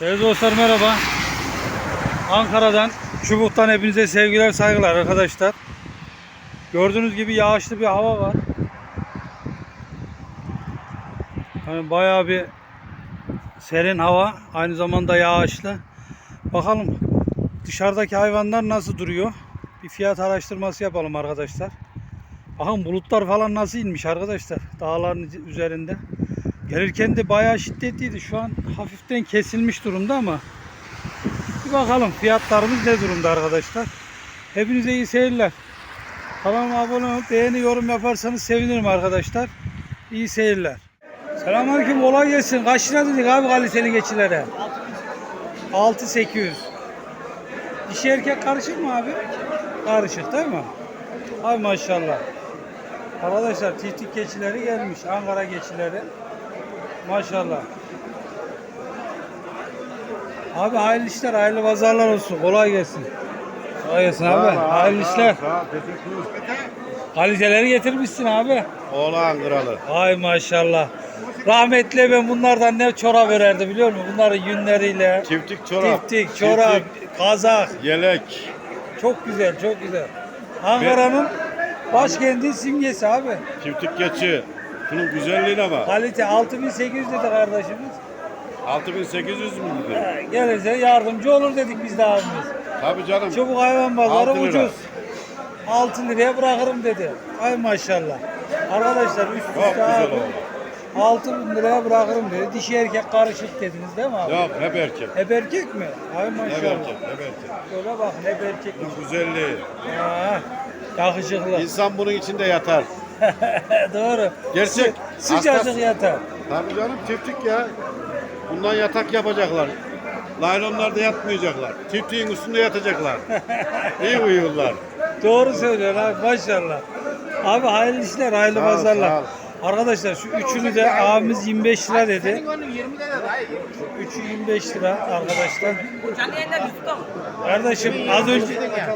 Değerli dostlar merhaba. Ankara'dan, Çubuk'tan hepinize sevgiler saygılar arkadaşlar. Gördüğünüz gibi yağışlı bir hava var. Yani bayağı bir serin hava, aynı zamanda yağışlı. Bakalım dışarıdaki hayvanlar nasıl duruyor? Bir fiyat araştırması yapalım arkadaşlar. Bakın bulutlar falan nasıl inmiş arkadaşlar dağların üzerinde. Gelirken de bayağı şiddetliydi. Şu an hafiften kesilmiş durumda ama bir bakalım fiyatlarımız ne durumda arkadaşlar. Hepinize iyi seyirler. Kanalıma abone olup beğeni yorum yaparsanız sevinirim arkadaşlar. İyi seyirler. Selamünaleyküm kolay gelsin. Kaç lira dedik abi kaliteli geçilere? 6800. Dişi erkek karışık mı abi? Karışık değil mi? Ay maşallah. Arkadaşlar tiftik geçileri gelmiş. Ankara geçileri. Maşallah. Abi hayırlı işler, hayırlı pazarlar olsun. Kolay gelsin. Kolay gelsin abi. Hayırlı işler. Sağ ol, teşekkür getirmişsin abi. Oğlan kralı. Ay maşallah. Rahmetli ben bunlardan ne çorap örerdi biliyor musun? Bunların yünleriyle. Çiftlik çorap. Tiftik, çorap, kazak. yelek. Çok güzel, çok güzel. Ankara'nın başkentin simgesi abi. Çiftlik geçi. Şunun güzelliğine bak. Kalite 6800 dedi kardeşimiz. 6800 mü dedi? Ha, Gelirse yardımcı olur dedik biz de abimiz. Tabii canım. Çubuk hayvan pazarı Altı lira. ucuz. 6 liraya bırakırım dedi. Ay maşallah. Arkadaşlar üst Çok üste güzel abi oldu. 6 bin liraya bırakırım dedi. Dişi erkek karışık dediniz değil mi abi? Yok hep erkek. Hep erkek mi? Ay Hep maşallah. erkek. Hep erkek. Şöyle bak hep erkek. Bunun güzelliği. Ha, yakışıklı. İnsan bunun içinde yatar. Doğru. Gerçek. Sı- sıcacık Hastası- yatar. Tabii canım çiftlik ya. Bundan yatak yapacaklar. Laylonlarda yatmayacaklar. Çiftliğin üstünde yatacaklar. İyi uyuyorlar. Doğru söylüyor abi maşallah. Abi hayırlı işler, hayırlı Sağ ol, pazarlar. sağ ol. Arkadaşlar şu üçünü de abimiz 25 lira dedi. onun 20 lira daha iyi. Üçü 25 lira arkadaşlar. Canlı yayında YouTube'da mı? Kardeşim az önce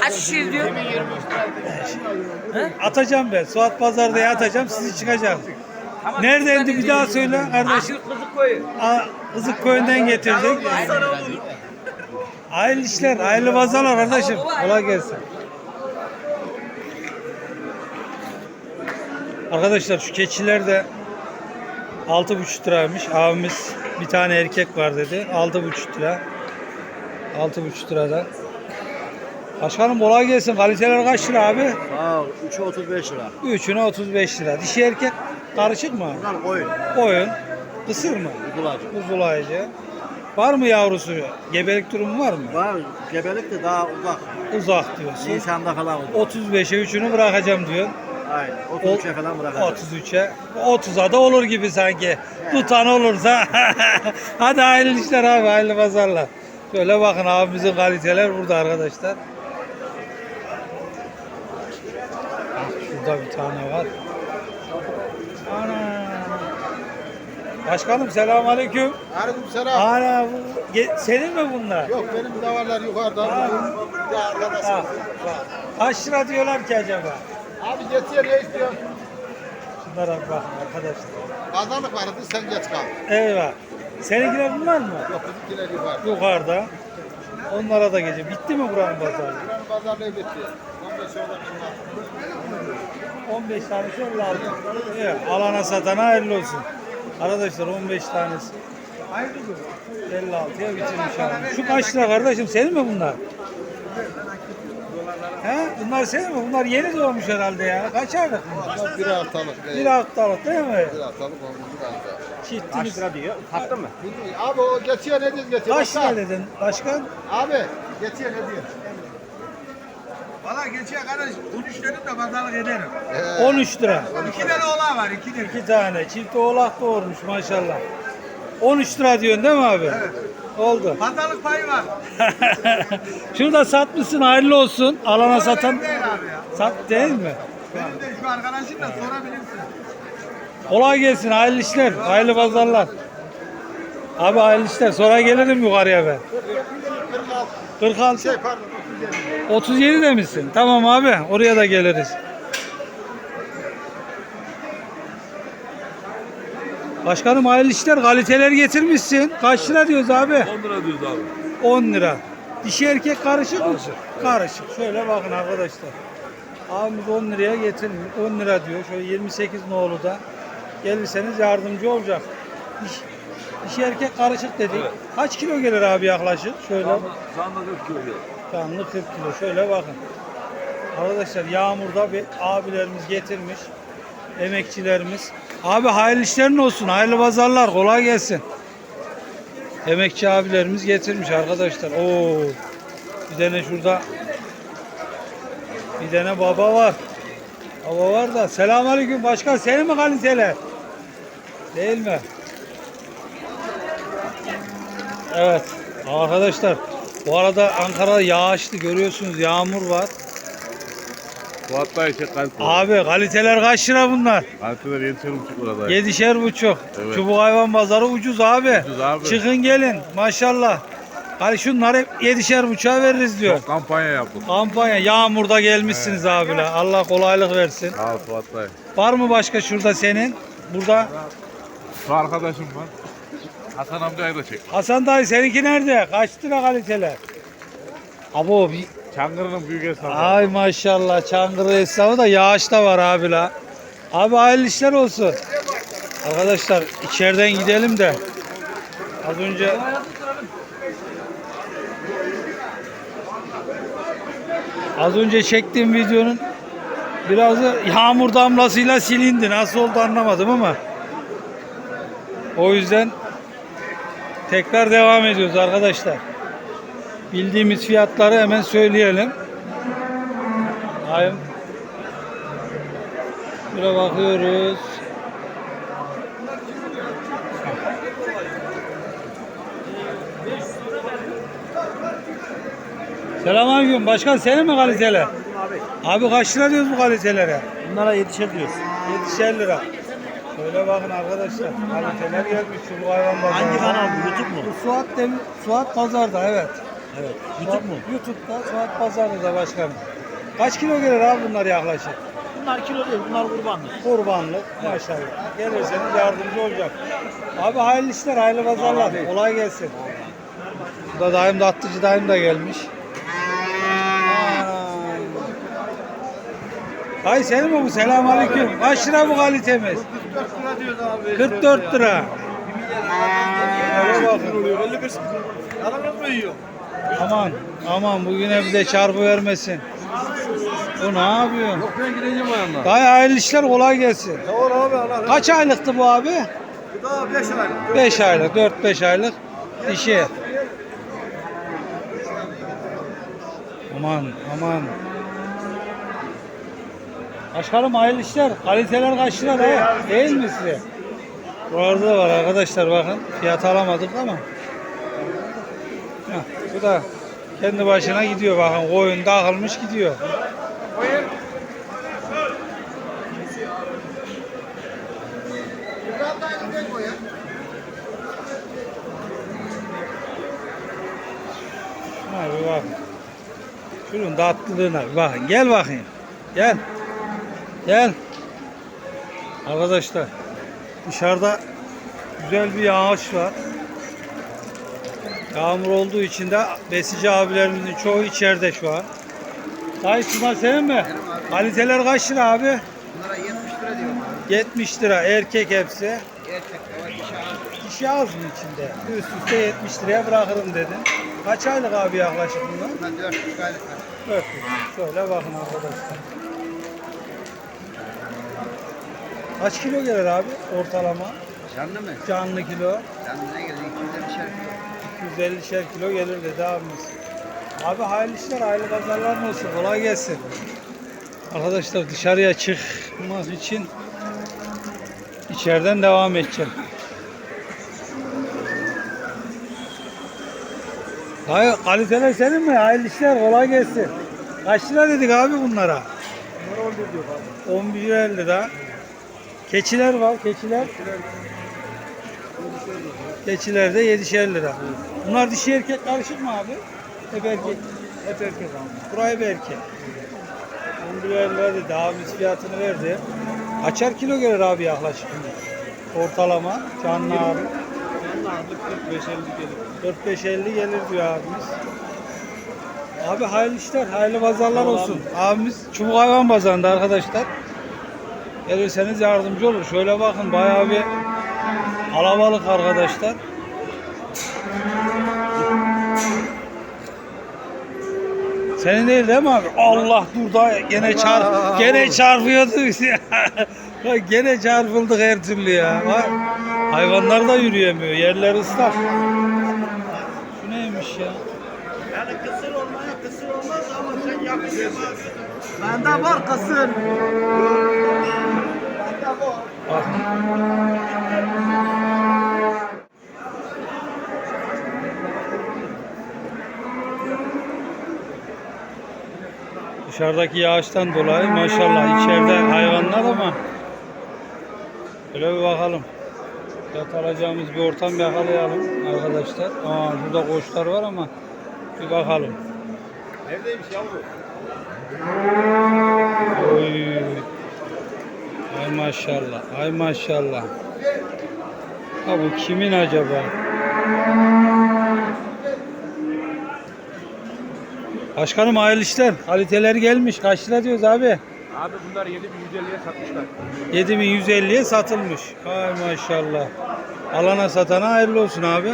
Kaç kişi izliyor? atacağım ben. Suat Pazar'da atacağım sizi çıkacağım. Neredendi bir daha söyle kardeşim. Aşık kızı koyu. Aa, Kızık köyünden getirdik. Hayırlı işler, hayırlı pazarlar kardeşim. Kolay gelsin. Arkadaşlar şu keçiler de 6,5 liraymış. Abimiz bir tane erkek var dedi. 6,5 lira. 6,5 lirada. Başkanım kolay gelsin. Kaliteler kaç lira abi? Sağ ol. 3'ü 35 lira. Üçüne 35 lira. Dişi erkek karışık mı? Bunlar koyun. Koyun. Kısır mı? Kuzular. Kuzulayıcı. Var mı yavrusu? Gebelik durumu var mı? Var. Gebelik de daha uzak. Uzak diyorsun. Nisan'da falan olur. 35'e üçünü bırakacağım diyor. Aynen. 33'e falan bırakacağız. 33'e. 30'a da olur gibi sanki. Tutan olursa. Hadi hayırlı işler abi, hayırlı pazarlar. Şöyle bakın abimizin kaliteler burada arkadaşlar. Bak şurada bir tane var. Ana. Başkanım selamun aleyküm. Aleyküm selam. Ana bu ge- senin mi bunlar? Yok benim davarlar yukarıda. Ha. Bir de arkadaşım. Ha, bak. Kaç lira diyorlar ki acaba? Abi geçiyor ne istiyorsun? Şunlara bak arkadaşlar. Pazarlık vardı sen geç kal. Eyvah. Seninkiler bunlar mı? Yok bizimkiler yukarıda. Yukarıda. Onlara da gece. Bitti mi buranın pazarı? Buranın pazarlığı bitti. 15 orada bunlar. 15 tanesi 56. Evet, alana satana hayırlı olsun. Arkadaşlar 15 tanesi. 56'ya bitirmiş abi. Şu kaç lira kardeşim? Senin mi bunlar? He? Bunlar senin mi? Bunlar yeni doğmuş herhalde ya. Kaç aylık? Bunlar bir haftalık. Bir haftalık değil mi? Bir haftalık olmuş bir hafta. Çiftiniz. diyor? Taktın mı? Abi o geçiyor ne diyor geçiyor. Kaç lira dedin başkan? Abi geçiyor ne diyor? Valla geçiyor kardeş. 13 dedim de pazarlık ederim. Ee, 13 lira. İki tane oğlan var, iki tane. İki tane. Çift oğlak doğurmuş maşallah. 13 lira diyorsun değil mi abi? Evet. Oldu. Pazarlık payı var. Şunu da satmışsın hayırlı olsun. Alana satan Benim değil abi ya. sat değil mi? Benim de şu arkadaşım da sorabilirsin. Kolay gelsin hayırlı işler. Hayırlı pazarlar. Abi hayırlı işler. Sonra gelirim yukarıya ben. 46. şey pardon 37. 37 de misin? Tamam abi. Oraya da geliriz. Başkanım hayırlı işler. Kaliteler getirmişsin. Kaç lira diyoruz abi? 10 lira diyoruz abi. 10 lira. Dişi erkek karışık mı? Karışık. Şöyle bakın arkadaşlar. Abimiz 10 liraya getirmiş. 10 lira diyor. Şöyle 28 nolu da. Gelirseniz yardımcı olacak. Diş, dişi erkek karışık dedik. Evet. Kaç kilo gelir abi yaklaşık? Şöyle. Canlı, canlı 40 kilo geliyor. Canlı 40 kilo. Şöyle bakın. Arkadaşlar yağmurda bir abilerimiz getirmiş. Emekçilerimiz. Abi hayırlı işlerin olsun. Hayırlı pazarlar. Kolay gelsin. Emekçi abilerimiz getirmiş arkadaşlar. Oo. Bir tane şurada bir tane baba var. Baba var da. Selamünaleyküm başkan. Senin mi kaliteler? Değil mi? Evet. Arkadaşlar bu arada Ankara'da yağışlı görüyorsunuz yağmur var. Bu hatta işte kalp. Abi kaliteler kaç lira bunlar? Kaliteler yetişirim burada. Yedişer buçuk. Evet. Çubuk hayvan pazarı ucuz abi. Ucuz abi. Çıkın gelin maşallah. Hani şunlar hep yedişer buçuğa veririz diyor. Kampanya yaptık. Kampanya yağmurda gelmişsiniz abiler. Allah kolaylık versin. Sağ ol Fuat dayı. Var mı başka şurada senin? Burada Şu arkadaşım var. Hasan amcayı da çek. Hasan dayı seninki nerede? Kaç lira kaliteler? Abo bir Çangırı'nın büyük esnafı. Ay maşallah Çankırı esnafı da yağış da var abi la. Abi hayırlı işler olsun. Arkadaşlar içeriden gidelim de. Az önce Az önce çektiğim videonun birazı yağmur damlasıyla silindi. Nasıl oldu anlamadım ama. O yüzden tekrar devam ediyoruz arkadaşlar. Bildiğimiz fiyatları hemen söyleyelim. Hayır. Şuraya bakıyoruz. Selamünaleyküm. Başkan senin mi kaliteler? Abi kaç lira diyoruz bu kalitelere? Bunlara yetişir diyoruz. 70 lira. Şöyle bakın arkadaşlar. Kaliteler gelmiş şu hayvan pazarı. Hangi kanal bu? YouTube mu? Suat Demir, Suat Pazar'da evet. Evet. YouTube mu? YouTube'da Suat Pazar'da da başkanım. Kaç kilo gelir abi bunlar yaklaşık? Bunlar kilo değil, bunlar kurbanlık. Kurbanlık maşallah. Gelirseniz yardımcı olacak. Abi hayırlı işler, hayırlı pazarlar. Kolay gelsin. Burada dayım da attıcı dayım da gelmiş. Ay senin mi bu? Selamun aleyküm. Kaç lira bu kalitemiz? 44 lira. Öyle bakın. Yalan mı yiyor? Aman aman bugüne bir de çarpı vermesin. Bu ne yapıyor? Ben gideceğim o yandan. Dayı hayırlı işler kolay gelsin. Doğru abi Allah. Kaç aylıktı bu abi? Daha 5 aylık. 5 aylık, 4-5 aylık dişi. Aman aman. Başkanım hayırlı işler. Kaliteler kaç lira? Değil mi size? Buralarda da var arkadaşlar bakın. Fiyat alamadık ama. Da kendi başına gidiyor bakın. Koyun dağılmış gidiyor. Ha bir bak. Şunun tatlılığına bir bakın. Gel bakayım. Gel. Gel. Arkadaşlar dışarıda güzel bir yağış var. Yağmur olduğu için de besici abilerimizin çoğu içeride şu an. Dayı şunlar senin mi? Kaliteler kaç lira abi? Bunlara 70 lira diyorum abi. 70 lira erkek hepsi. Gerçek o dişi abi. Dişi az mı içinde? Üst üste 70 liraya bırakırım dedin. Kaç aylık abi yaklaşık bunlar? Bunlar 4 aylık var. 4 Şöyle bakın arkadaşlar. Kaç kilo gelir abi ortalama? Canlı mı? Canlı kilo. Canlı ne gelir? 250 şer. 250'şer kilo gelir dedi abimiz. Abi hayırlı işler, hayırlı pazarlar olsun. Kolay gelsin. Arkadaşlar dışarıya çıkmak için içeriden devam edeceğim. Hayır, kaliteler senin mi? Hayırlı işler, kolay gelsin. Kaç lira dedik abi bunlara? Bunlar 11 diyor abi. 11 lira. Keçiler var, keçiler. Keçiler de 7'şer lira. Bunlar dişi erkek karışık mı abi? Hep erkek. Hep erkek abi. Burayı bir erkek. 11 lira dedi. Abimiz fiyatını verdi. Kaçar kilo gelir abi yaklaşık? ortalama canlı ağırlık 45-50 gelir. 45-50 gelir diyor abimiz. Abi hayırlı işler, hayırlı pazarlar olsun. Abimiz çubuk hayvan pazarında arkadaşlar. Gelirseniz yardımcı olur. Şöyle bakın bayağı bir kalabalık arkadaşlar. Senin değil değil mi abi? Allah dur da gene çarp gene çarpıyordu bizi. Bak gene çarpıldık her türlü ya. Bak, hayvanlar da yürüyemiyor. Yerler ıslak. Şu neymiş ya? Yani kısır olmaya kısır olmaz ama sen yapıyorsun. Bende var kısır. Bak. Dışarıdaki yağıştan dolayı maşallah içeride hayvanlar ama Şöyle bir bakalım. Fiyat alacağımız bir ortam yakalayalım arkadaşlar. Aa, burada koçlar var ama bir bakalım. Neredeymiş yavru? Oy. Ay maşallah. Ay maşallah. Ha bu kimin acaba? Başkanım hayırlı işler. Kaliteleri gelmiş. Kaç lira diyoruz abi? Abi bunlar 7150'ye satmışlar. 7150'ye satılmış. Ay maşallah. Alana satana hayırlı olsun abi.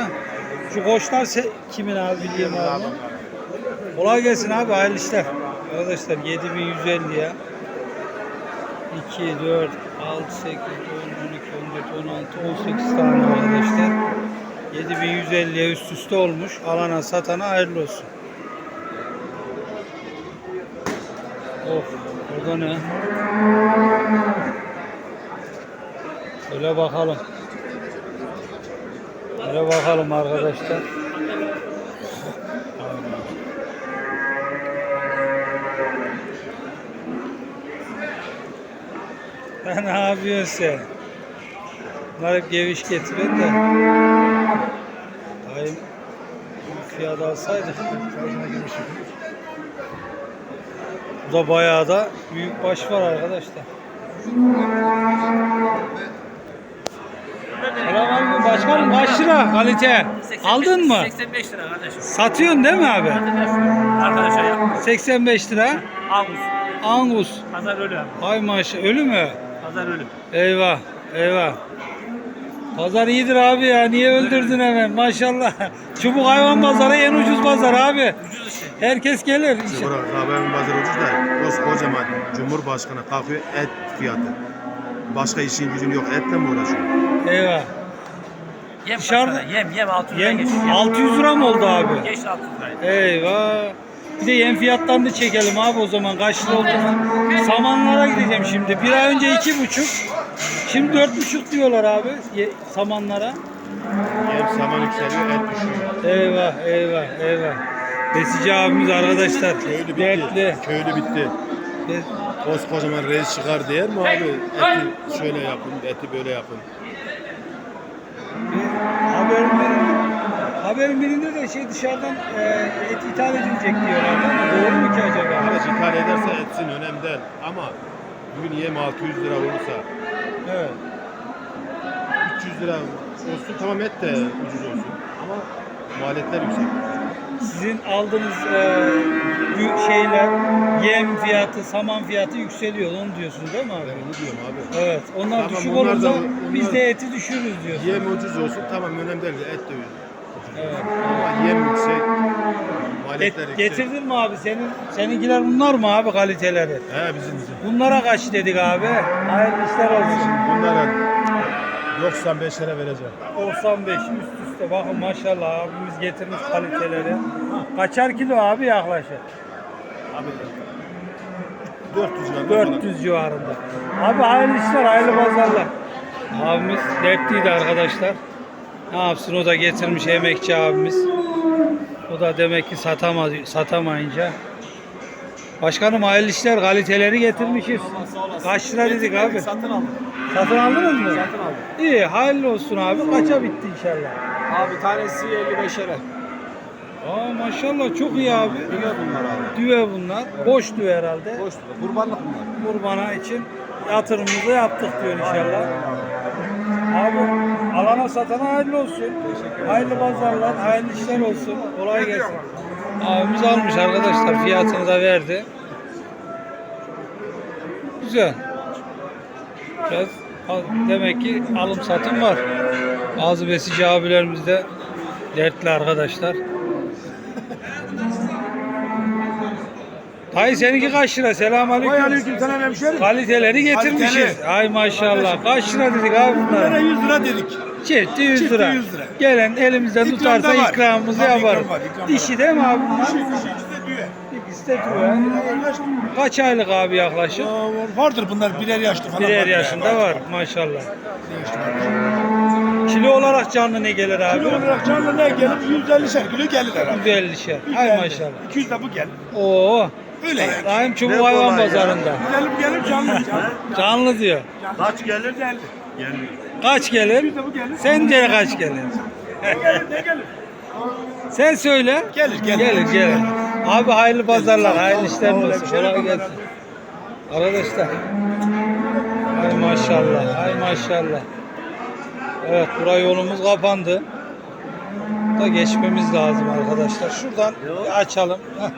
Şu koçlar se- kimin abi bileyim abi. Kolay gelsin abi hayırlı işler. Arkadaşlar 7150 ya. 2, 4, 6, 8, 10, 12, 14, 16, 18 tane arkadaşlar. 7150'ye üst üste olmuş. Alana satana hayırlı olsun. Of, orada ne? Şöyle bakalım. Şöyle bakalım arkadaşlar. Ya ne yapıyorsun sen? Bunlar hep geviş getirin de. Dayım fiyat alsaydık. Bu da bayağı da büyük baş var arkadaşlar. Selam abi başkanım kaç lira kalite? Aldın mı? 85 lira kardeşim. Satıyorsun değil mi abi? Arkadaşlar yap. 85 lira. Angus. Angus. Pazar ölü. Ay maşallah. Ölü mü? Pazar ölü. Eyvah. Eyvah. Pazar iyidir abi ya. Niye öldürdün hemen? Maşallah. Çubuk hayvan pazarı en ucuz pazar abi. Herkes gelir. Burak haberin bazı ucuz da koskocaman Cumhurbaşkanı kalkıyor et fiyatı. Başka işin gücün yok etle mi uğraşıyor? Eyvah. Yem Dışarıda- Dışarıda. Yem yem 600 lira Yem geç. 600 lira mı oldu abi? Geç 600 lira. Eyvah. Bir de yem fiyatlarını çekelim abi o zaman. Kaç lira olduğunu. Samanlara gideceğim şimdi. Bir ay önce iki buçuk. Şimdi dört buçuk diyorlar abi ye- samanlara. Yem saman yükseliyor et düşüyor. Eyvah eyvah eyvah. Besici abimiz arkadaşlar. Köylü bitti. Dertli. Köylü bitti. Koskocaman reis çıkar diyer mi abi? Eti şöyle yapın, eti böyle yapın. Haberin birinde, haberin birinde de şey dışarıdan e, et ithal edilecek diyorlar ama doğru mu ki acaba? Arkadaş ithal ederse etsin önemli değil. Ama bugün yem 600 lira olursa Evet. 300 lira olsun tamam et de ucuz olsun. Ama maliyetler yüksek. Sizin aldığınız e, şeyler, yem fiyatı, saman fiyatı yükseliyor. Onu diyorsunuz değil mi abi? Ben onu diyorum abi. Evet. Onlar Tamam, düşük onlar olursa da- onlar- biz de eti düşürürüz diyorsun. Yem ucuz olsun tamam önemli değil et de. Evet. Ama yem yüksek, Et, maliyetler yüksek. getirdin mi abi? Senin seninkiler bunlar mı abi kaliteleri? He bizim bizim. Bunlara kaç dedik abi? Hayırlı işler olsun. Bunlara 95 lira vereceğim. 95 üst üste bakın maşallah abimiz getirmiş kaliteleri. Kaçar kilo abi yaklaşık? Abi 400 lira. 400 civarında. Abi hayırlı işler, hayırlı pazarlar. Abimiz dertliydi arkadaşlar. Ne yapsın o da getirmiş emekçi abimiz. O da demek ki satamadı, satamayınca. Başkanım hayırlı işler, kaliteleri getirmişiz. Kaç lira dedik abi? Satın aldım. Satın aldınız mı? Satın aldım. İyi, hayırlı olsun abi. Kaça bitti inşallah? Abi tanesi 55'lere. Aa maşallah çok iyi abi. Düve bunlar abi. Düve bunlar. Boş düve herhalde. Boş düve. Kurbanlık bunlar. Kurbana için yatırımımızı yaptık diyor inşallah. Abi alana satana hayırlı olsun. Hayırlı pazarlar, hayırlı işler olsun. Kolay gelsin. Abimiz almış arkadaşlar. Fiyatını da verdi. Güzel. Biraz demek ki alım satım var. Bazı besici abilerimiz de dertli arkadaşlar. Dayı seninki kaç lira? Selamünaleyküm. Aleyküm selam hemşerim. Kaliteleri getirmişiz. Kaliteli. Ay maşallah. Kaç lira dedik abi bunlara? 100 lira dedik. Çifti 100 Çifti lira. 100 lira. Gelen elimizden İkram tutarsa var. ikramımızı Tabii yaparız. ikram var, ikram Dişi değil mi abi bunlar? Şu ikisi de düve. Kaç aylık abi yaklaşık? Aa, Vardır bunlar birer yaşlı falan. Birer yaşında ya, var maşallah. Kilo olarak canlı ne gelir abi? Kilo olarak canlı ne gelir? 150 kilo gelir herhalde. 150 şey. Ay 150. maşallah. 200 de bu gelir. Oo. Öyle yani. Daim çubuk hayvan pazarında. Gidelim gelir canlı. canlı. Canlı diyor. Kaç gelir? 150. Kaç gelir? 200 de bu gelir. Sen de kaç gelir? Ne gelir? Ne gelir? Sen söyle. Gelir, gelir. Gelir, gelir. Abi hayırlı pazarlar, hayırlı işler olsun. Kolay gelsin. Arkadaşlar. Ay maşallah, ay maşallah. Evet, bura yolumuz kapandı. Da geçmemiz lazım arkadaşlar. Şuradan bir açalım. Heh.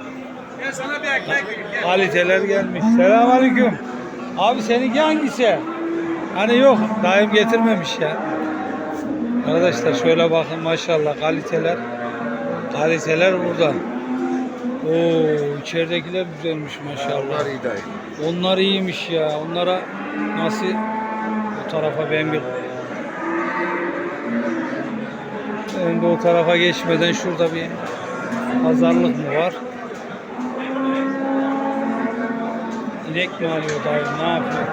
Ben sana bir ekmek vereyim. Kaliteler gelmiş. Selamünaleyküm. Abi seninki hangisi? Hani yok, daim getirmemiş ya. Arkadaşlar şöyle bakın maşallah kaliteler. Kaliteler burada. Oo içeridekiler güzelmiş maşallah. iyi dayı. Onlar iyiymiş ya. Onlara nasıl bu tarafa ben bir ben de o tarafa geçmeden şurada bir pazarlık mı var? İnek mi alıyor dayı? Ne yapıyor?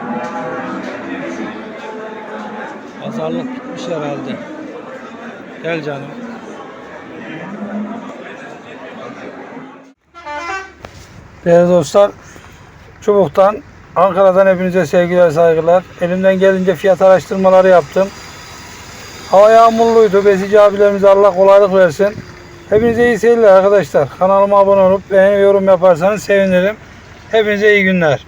Pazarlık bitmiş herhalde. Gel canım. Değerli dostlar, Çubuk'tan, Ankara'dan hepinize sevgiler, saygılar. Elimden gelince fiyat araştırmaları yaptım. Hava yağmurluydu. Besici abilerimize Allah kolaylık versin. Hepinize iyi seyirler arkadaşlar. Kanalıma abone olup beğeni yorum yaparsanız sevinirim. Hepinize iyi günler.